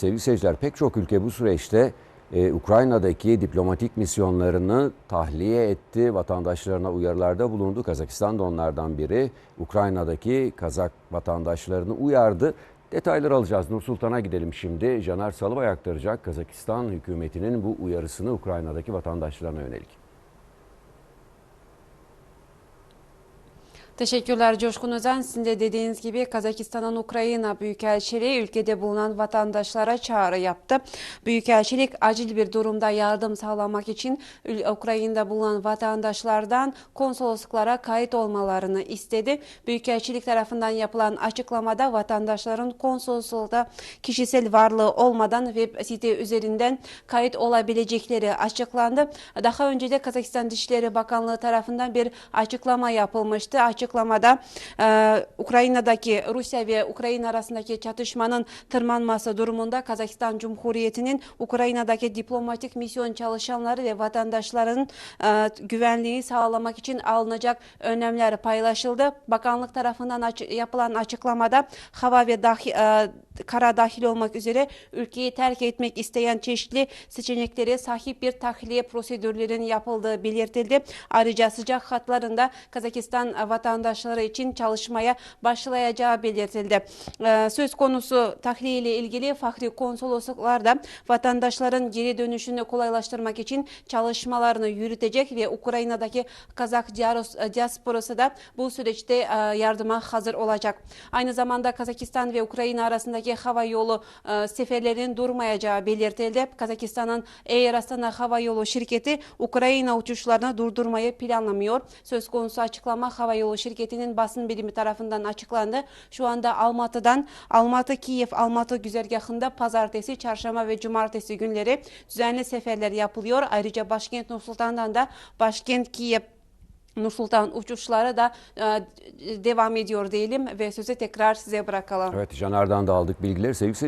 Sevgili seyirciler pek çok ülke bu süreçte e, Ukrayna'daki diplomatik misyonlarını tahliye etti. Vatandaşlarına uyarılarda bulundu. Kazakistan da onlardan biri. Ukrayna'daki Kazak vatandaşlarını uyardı. Detayları alacağız. Nur Sultan'a gidelim şimdi. Caner Salıbay aktaracak Kazakistan hükümetinin bu uyarısını Ukrayna'daki vatandaşlarına yönelik. Teşekkürler Coşkun Özen. Sizin de dediğiniz gibi Kazakistan'ın Ukrayna Büyükelçiliği ülkede bulunan vatandaşlara çağrı yaptı. Büyükelçilik acil bir durumda yardım sağlamak için Ukrayna'da bulunan vatandaşlardan konsolosluklara kayıt olmalarını istedi. Büyükelçilik tarafından yapılan açıklamada vatandaşların konsolosluğunda kişisel varlığı olmadan web site üzerinden kayıt olabilecekleri açıklandı. Daha önce de Kazakistan Dışişleri Bakanlığı tarafından bir açıklama yapılmıştı. Açıklamada e, Ukrayna'daki Rusya ve Ukrayna arasındaki çatışmanın tırmanması durumunda Kazakistan Cumhuriyeti'nin Ukrayna'daki diplomatik misyon çalışanları ve vatandaşların e, güvenliği sağlamak için alınacak önlemler paylaşıldı. Bakanlık tarafından açı- yapılan açıklamada hava ve dahi, e, kara dahil olmak üzere ülkeyi terk etmek isteyen çeşitli seçeneklere sahip bir tahliye prosedürlerinin yapıldığı belirtildi. Ayrıca sıcak hatlarında Kazakistan vatandaşları için çalışmaya başlayacağı belirtildi. Ee, Söz konusu tahliye ile ilgili Fahri Konsolosluklarda vatandaşların geri dönüşünü kolaylaştırmak için çalışmalarını yürütecek ve Ukrayna'daki Kazak diaros- diasporası da bu süreçte e, yardıma hazır olacak. Aynı zamanda Kazakistan ve Ukrayna arasındaki hava yolu e, seferlerinin durmayacağı belirtildi. Kazakistan'ın Air Astana Hava Yolu şirketi Ukrayna uçuşlarını durdurmayı planlamıyor. Söz konusu açıklama hava yolu şirketinin basın birimi tarafından açıklandı. Şu anda Almatı'dan Almatı Kiev Almatı güzergahında pazartesi, çarşamba ve cumartesi günleri düzenli seferler yapılıyor. Ayrıca başkent Nursultan'dan da başkent Kiev Nursultan uçuşları da e, devam ediyor diyelim ve sözü tekrar size bırakalım. Evet Caner'den de aldık bilgileri. Sevgili seyirciler